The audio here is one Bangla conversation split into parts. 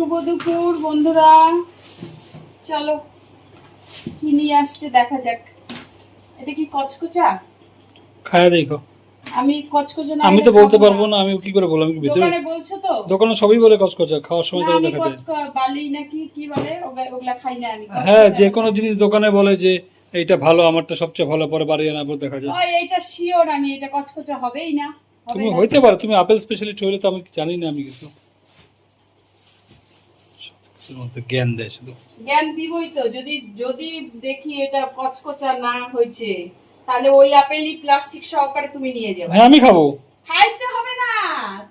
শুভ দুপুর বন্ধুরা। চলো কি নিয়ে আসছে দেখা যাক। এটা কি কচকচা? খায়া দেখো। আমি কচকচা না আমি তো বলতে পারব না আমি কি করে বলব আমি ভিতরে দোকানে বলছো তো? দোকানে সবই বলে কচকচা খাওয়ার সময় তো দেখা যায়। বালি নাকি কি বলে? ওগলা- ওগুলা খাই না আমি হ্যাঁ। যে কোনো জিনিস দোকানে বলে যে এইটা ভালো আমারটা সবচেয়ে ভালো পরে বাড়ি আনার পর দেখা যায়। এইটা শিওর আমি এটা কচকচা হবেই না। তুমি হইতে পারো তুমি আপেল স্পেশালিস্ট হইলে তো আমি জানি না আমি কিছু। জ্ঞান দেয় শুধু। জ্ঞান দিবই তো যদি যদি দেখি এটা কচকচা না হয়েছে তাহলে ওই আপেলই প্লাস্টিক সহকারে তুমি নিয়ে যাবে। হ্যাঁ আমি খাব। খাইতে হবে না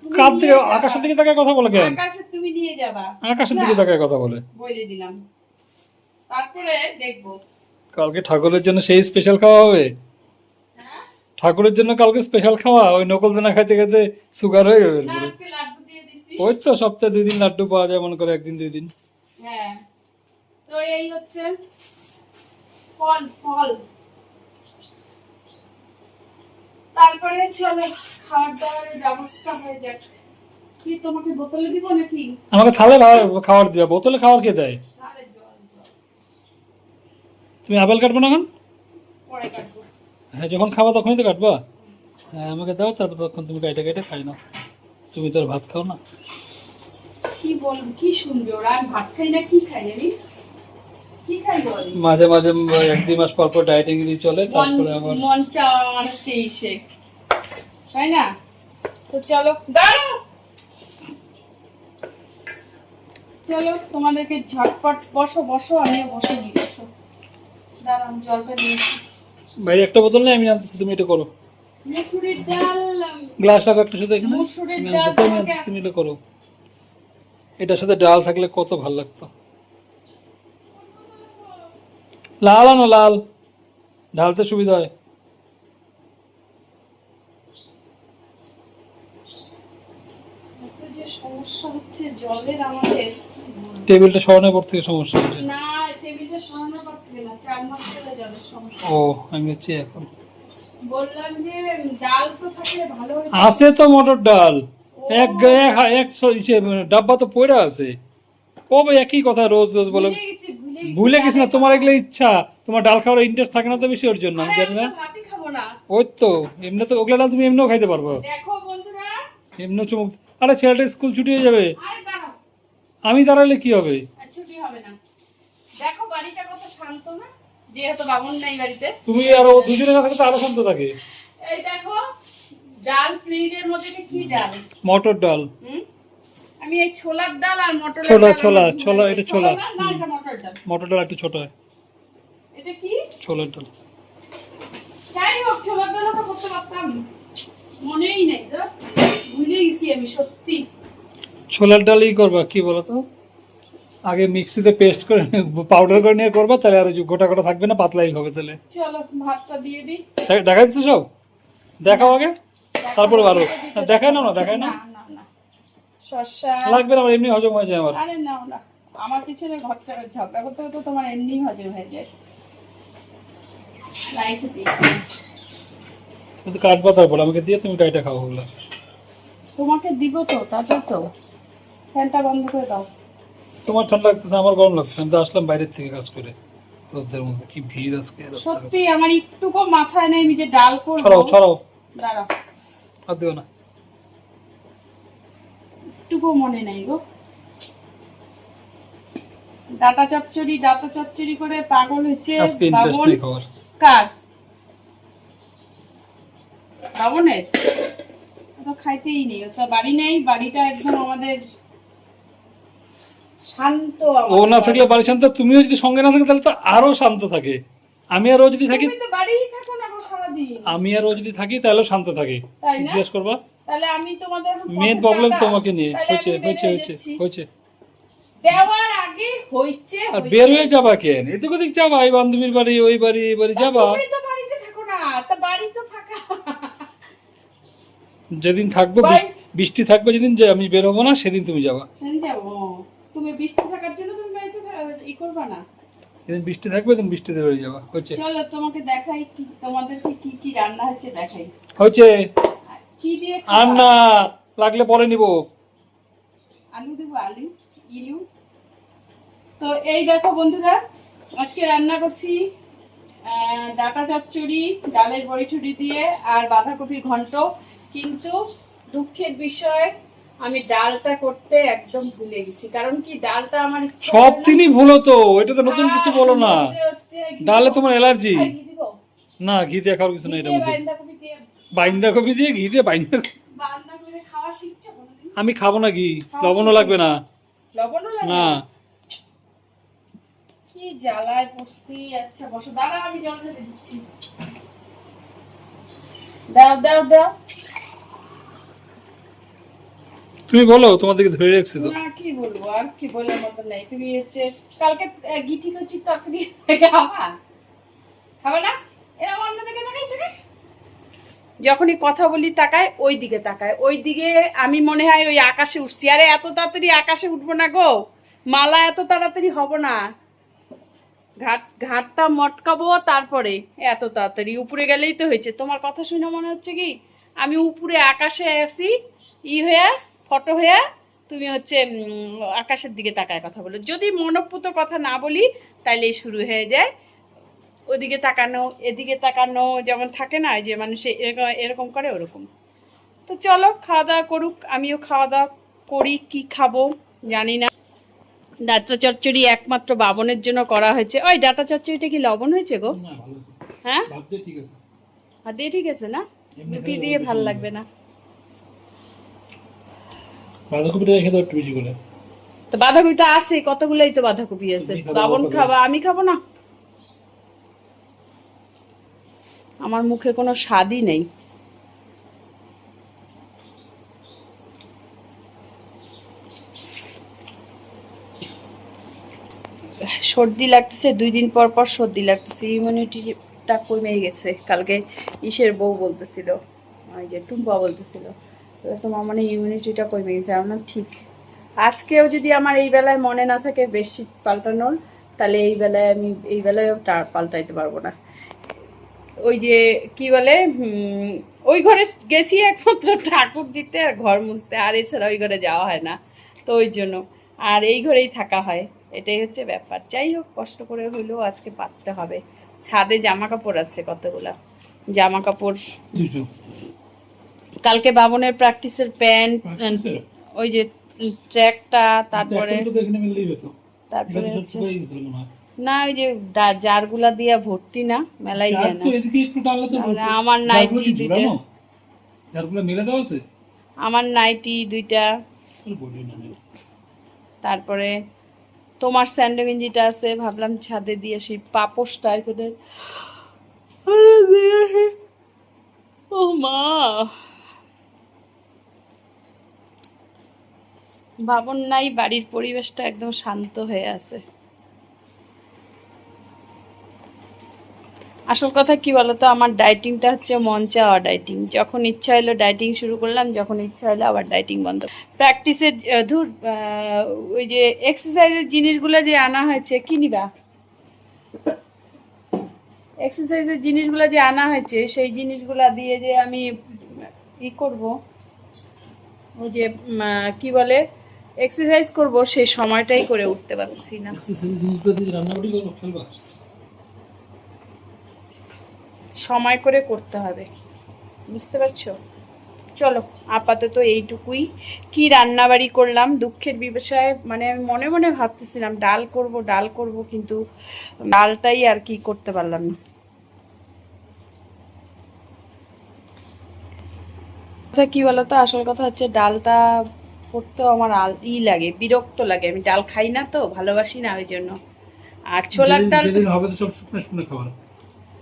তুমি কার দিকে আকাশের দিকে তাকায় কথা বলে কেন আকাশে তুমি নিয়ে যাবা। আকাশের দিকে তাকায় কথা বলে। বলে দিলাম। তারপরে দেখব। কালকে ঠাকুরের জন্য সেই স্পেশাল খাওয়া হবে? হ্যাঁ? ঠাকুরের জন্য কালকে স্পেশাল খাওয়া? ওই নকল দানা খাইতে খাইতে সুগার হয়ে যাবে ওই তো সপ্তাহে দুই দিন লাড্ডু পাওয়া যায় মনে করে একদিন দুই দিন। হ্যাঁ। তো এই হচ্ছে ফল ফল। তারপরে চলো খাবার দাবারের ব্যবস্থা হয়ে যাক। কি তোমাকে বোতলে দিব নাকি? আমাকে থালে খাবার দিবা বোতলে খাবার কে দেয়? তুমি আপেল কাটবো না এখন? হ্যাঁ যখন খাবা তখনই তো কাটবা। হ্যাঁ আমাকে দাও তারপর তখন তুমি কাইটে কেটে খাই নাও। তুমি তো আর ভাত খাও না। কি বল কি শুনবে ওরা? আমি ভাত খাই না কি খাই আমি কি খাই বল? মাঝে মাঝে এক দুই মাস পর পর ডায়েটিং চলে তারপরে আবার মন চাচ্ছে সে তাই না? তো চলো দাঁড়াও! চলো তোমাদেরকে ঝটপট বসো বসো আমি বসে নিই বসো। দাঁড়াও জলটা নিয়েছি বাইরে একটা বোতল নেই আমি আনতেছি তুমি এটা করো। মুসুরির ডাল। গ্লাস একটা শুধু এখানে। তুমি এটা করো। এটার সাথে ডাল থাকলে কত ভালো লাগতো। লাল আনো লাল। ঢালতে সুবিধা হয়। সমস্যা হচ্ছে জলের আমাদের। টেবিলটা সরানোর পর থেকে সমস্যা হচ্ছে। না টেবিলটা সরানো করতে না চার মাস ধরে জলের সমস্যা। ও আমি হচ্ছে এখন। বললাম যে ডাল তো থাকলে ভালো আছে তো মটর ডাল। এক এক- ডাব্বা তো পড়ে আছে। ও একই কথা রোজ রোজ বলে। ভুলে গেছি না তোমার এগুলো ইচ্ছা। তোমার ডাল খাওয়ার ইন্টারেস্ট থাকে না তো বেশি ওর জন্য আমি জানি না। ওই তো এমনি তো ওগুলা ডাল তুমি এমনিও খাইতে পারব। এমনি চুমুক আরে ছেলেটা স্কুল ছুটি হয়ে যাবে। আমি দাঁড়ালে কি হবে? ছুটি হবে না। দেখো বাড়িটা কত শান্ত না? যেহেতু বামন নাই বাড়িতে। তুমি আর ও দুজনে না থাকলে তো আরও শান্ত থাকে। এই দেখো ডাল ফ্রিজের মধ্যে কি ডাল? মটর ডাল। হুম? আমি এই ছোলার ডাল আর মটরের ছোলা, ছোলা, ছোলা, এটা ছোলা। মটর মটর ডাল একটু ছোট এটা কি? ছোলার ডাল। যাই হোক ছোলার ডাল তো করতে পারতাম। মনেই নেই তো। ভুলে গেছি আমি সত্যি। ছোলার ডালই করবা কি বলো তো আগে মিক্সিতে পেস্ট করে পাউডার করে নিয়ে করবা তাহলে আর গোটা গোটা থাকবে না পাতলাই হবে তাহলে। চলো ভাতটা দিয়ে দিই। দেখা দিচ্ছে সব? দেখাও আগে তারপরে ভালো দেখায় না না দেখায় না না না না। শসা। লাগবে না আমার এমনি হজম হয়ে যায় আমার। আরে না না। আমার পিছনে ঘর থেকে ঝগড়া করতে তো তোমার এমনি হজম হয়ে যায়। লাইট দিই কিন্তু কাটবা তারপর আমাকে দিয়ে তুমি কাইটা খাও ওগুলো। তোমাকে দিব তো তাতে তো। ফ্যানটা বন্ধ করে দাও। তোমার ঠান্ডা লাগতেছে আমার গরম লাগতেছে আমি তো আসলাম বাইরের থেকে কাজ করে। রোদের মধ্যে কি ভিড় আজকে সত্যি আমার একটুকু মাথায় নেই আমি যে ডাল করব। ছড়াও ছড়াও। দাঁড়াও আর দিও না। একটুকু মনে নেই গো। ডাটা চচ্চড়ি ডাটা চচ্চড়ি করে পাগল হচ্ছে আজকে ইন্টারেস্ট খাবার কার? বাবনের? তো খাইতেই নেই ও তো বাড়ি নেই বাড়িটা একদম আমাদের শান্ত ও না। থাকলে বাড়ি শান্ত তুমিও যদি সঙ্গে না থাকে তাহলে তো আরও শান্ত থাকে। আমি আর ও যদি থাকি তুমি তো বাড়িই থাকো না সারাদিন। আমি আর ও যদি থাকি তাহলেও শান্ত থাকে। জিজ্ঞেস করবা। তাহলে আমি তোমাদের মেন প্রবলেম তোমাকে নিয়ে। তাহলে হয়েছে দেওয়ার আগে হইছে আর। বের হয়ে যাবা কেন? এদিক ওদিক যাবা এই বান্ধবীর বাড়ি ওই বাড়ি এই বাড়ি যাবা। তুমি তো বাড়িতে থাকো না তা বাড়ি তো ফাঁকা। যেদিন থাকব বৃষ্টি- বৃষ্টি থাকবে যেদিন যে আমি বের হব না সেদিন তুমি যাবা। সেদিন যাব তুমি বৃষ্টি থাকার জন্য তুমি বাড়িতে ই করবা না। যেদিন বৃষ্টি থাকবে সেদিন বৃষ্টিতে বেরিয়ে যাবা। হয়েছে চলো তোমাকে দেখাই কি তোমাদেরকে কি কি রান্না হচ্ছে দেখাই। আর কি দিয়ে আর না লাগলে পরে নিব। আলু দেবো আলু ইলু তো এই দেখো বন্ধুরা আজকে রান্না করছি ডাটা চচ্চড়ি ডালের বড়ি ঠুড়ি দিয়ে আর বাঁধাকপির ঘন্ট। কিন্তু দুঃখের বিষয় আমি ডালটা করতে একদম ভুলে গেছি। কারণ কি ডালটা আমার সব দিনই ভুলো তো এটা তো নতুন কিছু বলো না। ডালে তোমার অ্যালার্জি। দিবো? না ঘি দিয়ে খাওয়ার কিছু ঘি নেই এটার মধ্যে। বাইন্দা কপি দিয়ে ঘি দিয়ে বাইন্দা? আমি খাব না ঘি লবণও লাগবে না। লবণও না। কি জ্বালায় পড়ছি আচ্ছা বসো দাঁড়া আমি দিচ্ছি। দাও দাও দাও তুমি বলো, তোমাদেরকে ধরে রাখছি তো। কি বলব, আর কি বলার মতো নেই। তুমি হচ্ছে, কালকে গিঠি করছি তরকারি খাবা? না? এরা অন্য দিকে তাকাইছে? যখনই কথা বলি তাকায়, ওই দিকে তাকায়। ওই দিকে আমি মনে হয় ওই আকাশে উঠছি। আরে, এত তাড়াতাড়ি আকাশে উঠবো না গো। মালা এত তাড়াতাড়ি হব না। ঘাট, ঘাটটা মটকাবো তারপরে। এত তাড়াতাড়ি। উপরে গেলেই তো হয়েছে। তোমার কথা শুনে মনে হচ্ছে কি? আমি উপরে আকাশে আছি, ই হয়ে ফটো হয়ে তুমি হচ্ছে আকাশের দিকে তাকায় কথা বলো। যদি মনপুত কথা না বলি তাইলে শুরু হয়ে যায়। ওদিকে তাকানো এদিকে তাকানো যেমন থাকে না যে মানুষ এরকম এরকম করে ওরকম। তো চলো খাওয়া দাওয়া করুক আমিও খাওয়া দাওয়া করি কি খাব জানি না। ডাটা চচ্চড়ি একমাত্র বাবনের জন্য করা হয়েছে। ওই ডাটা চচ্চড়িটা কি লবণ হয়েছে গো? হ্যাঁ? ভাত দিয়ে ঠিক আছে। আর দিয়ে ঠিক আছে না? রুটি দিয়ে ভালো লাগবে না। বাঁধাকপিটা রেখে দাও একটু বেশি করে। তো বাঁধাকপি তো আছে কতগুলোই তো বাঁধাকপি আছে। খাবা, খাবা আমি খাব না। আমার মুখে কোনো স্বাদই নেই। সর্দি লাগতেছে দুই দিন পর পর সর্দি লাগতেছে। ইমিউনিটিটা কমে গেছে। কালকে ইসের বউ বলতেছিল টুম্পা বলতেছিল তোমার মানে ইমিউনিটিটা কমে গেছে আমরা ঠিক। আজকেও যদি আমার এই বেলায় মনে না থাকে বেশি পাল্টানোর, তাহলে এই বেলায় আমি, এই বেলায়ও পাল্টাইতে পারব না। ওই যে, কি বলে ওই ঘরে গেছি একমাত্র ঠাকুর দিতে আর ঘর মুছতে, আর এছাড়া ওই ঘরে যাওয়া হয় না। তো ওই জন্য, আর এই ঘরেই থাকা হয়। এটাই হচ্ছে ব্যাপার। যাই হোক, কষ্ট করে হইলেও আজকে পাততে হবে। ছাদে জামা কাপড় আছে কতগুলা? জামা কাপড় কালকে বাবনের প্র্যাকটিসের প্যান্ট ওই যে ট্র্যাকটা তারপরে তারপরে না ওই যে জারগুলা দিয়া ভর্তি না মেলাই যায় না। আমার নাইটি দুইটা। আছে? আমার নাইটি দুইটা। তারপরে তোমার স্যান্ডো গেঞ্জিটা আছে ভাবলাম ছাদে দিয়ে সেই পাপোশটা করে ও মা। ভাবন নাই, বাড়ির পরিবেশটা একদম শান্ত হয়ে আছে। আসল কথা কি বলতো, আমার ডাইটিংটা হচ্ছে মন চাওয়া ডাইটিং। যখন ইচ্ছা হলো ডাইটিং শুরু করলাম, যখন ইচ্ছা হলো আবার ডাইটিং বন্ধ। প্র্যাকটিসের ধুর ওই যে এক্সারসাইজের জিনিসগুলো যে আনা হয়েছে, কি নিবা? এক্সারসাইজের জিনিসগুলো যে আনা হয়েছে, সেই জিনিসগুলো দিয়ে যে আমি ই করব। ওই যে কি বলে? এক্সারসাইজ করব সেই সময়টাই করে উঠতে পারছি না। সময় করে করতে হবে। বুঝতে পারছ? চলো আপাতত এইটুকুই। কি রান্নাবাড়ি করলাম? দুঃখের বিষয়ে মানে আমি মনে মনে ভাবতেছিলাম ডাল করব ডাল করব কিন্তু ডালটাই আর কি করতে পারলাম না। কথা কি বলতো? আসল কথা হচ্ছে ডালটা করতেও আমার আল ই লাগে বিরক্ত লাগে। আমি ডাল খাই না তো ভালোবাসি না ওই জন্য। আর ছোলার ডাল হবে তো সব শুকনো শুকনো খাবার।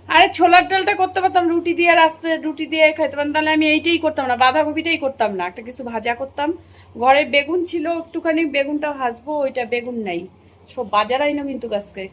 আরে ছোলার ডালটা করতে পারতাম রুটি দিয়ে রাত্রে রুটি দিয়ে খাইতে পারতাম। তাহলে আমি এইটাই করতাম না বাঁধাকপিটাই করতাম না। একটা কিছু ভাজা করতাম। ঘরে বেগুন ছিল একটুখানি বেগুনটা ভাজবো ওইটা বেগুন নাই। সব বাজার আইনো কিন্তু আজকে।